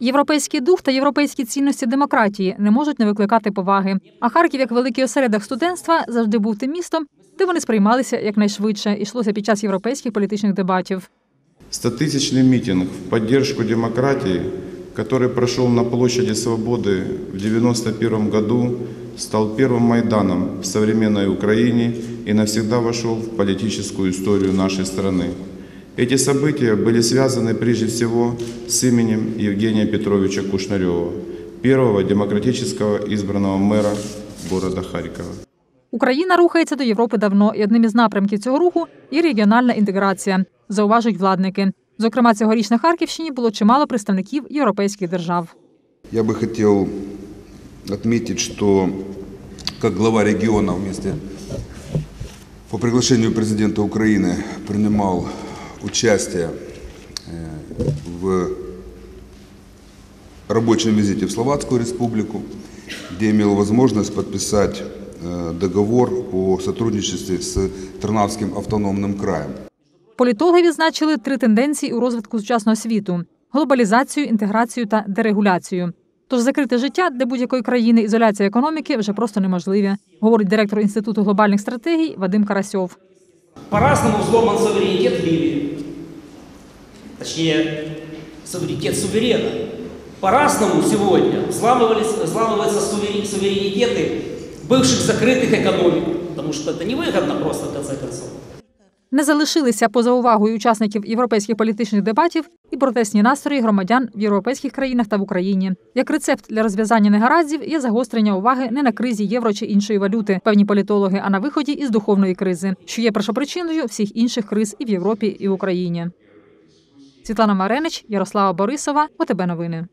Європейський дух та європейські цінності демократії не можуть не викликати поваги. А Харків, як великий осередок студентства, завжди був тим містом, де вони сприймалися якнайшвидше. Йшлося під час європейських політичних дебатів. Стотысячный митинг в поддержку демократии, который прошел на площади Свободы в 1991 году, стал первым Майданом в современной Украине и навсегда вошел в политическую историю нашей страны. Эти события были связаны прежде всего с именем Евгения Петровича Кушнарева, первого демократического избранного мэра города Харькова. Україна рухається до Європи давно, і одним із напрямків цього руху є регіональна інтеграція, зауважують владники. Зокрема, цьогоріч на Харківщині було чимало представників європейських держав. Я бы хотел отметить, что как глава региона вместе по приглашению президента Украины принимал участие э, в рабочем визите в Словацкую республику, где имел возможность подписать э, договор о сотрудничестве с Тернавским автономным краем. Політологи відзначили три тенденції у розвитку сучасного світу: глобалізацію, інтеграцію та дерегуляцію. Тож закрите життя для будь-якої країни ізоляція економіки вже просто неможливі, говорить директор інституту глобальних стратегій Вадим Карасьов. По-разному взломан суверенитет Ливии. Точнее, суверенитет суверена. По-разному сегодня взламывались, взламываются сувери- суверенитеты бывших закрытых экономик. Потому что это невыгодно просто, в конце концов. Не залишилися поза увагою учасників європейських політичних дебатів і протестні настрої громадян в європейських країнах та в Україні. Як рецепт для розв'язання негараздів є загострення уваги не на кризі євро чи іншої валюти, певні політологи, а на виході із духовної кризи, що є першопричиною всіх інших криз і в Європі, і в Україні. Світлана Маренич, Ярослава Борисова, ОТБ Новини.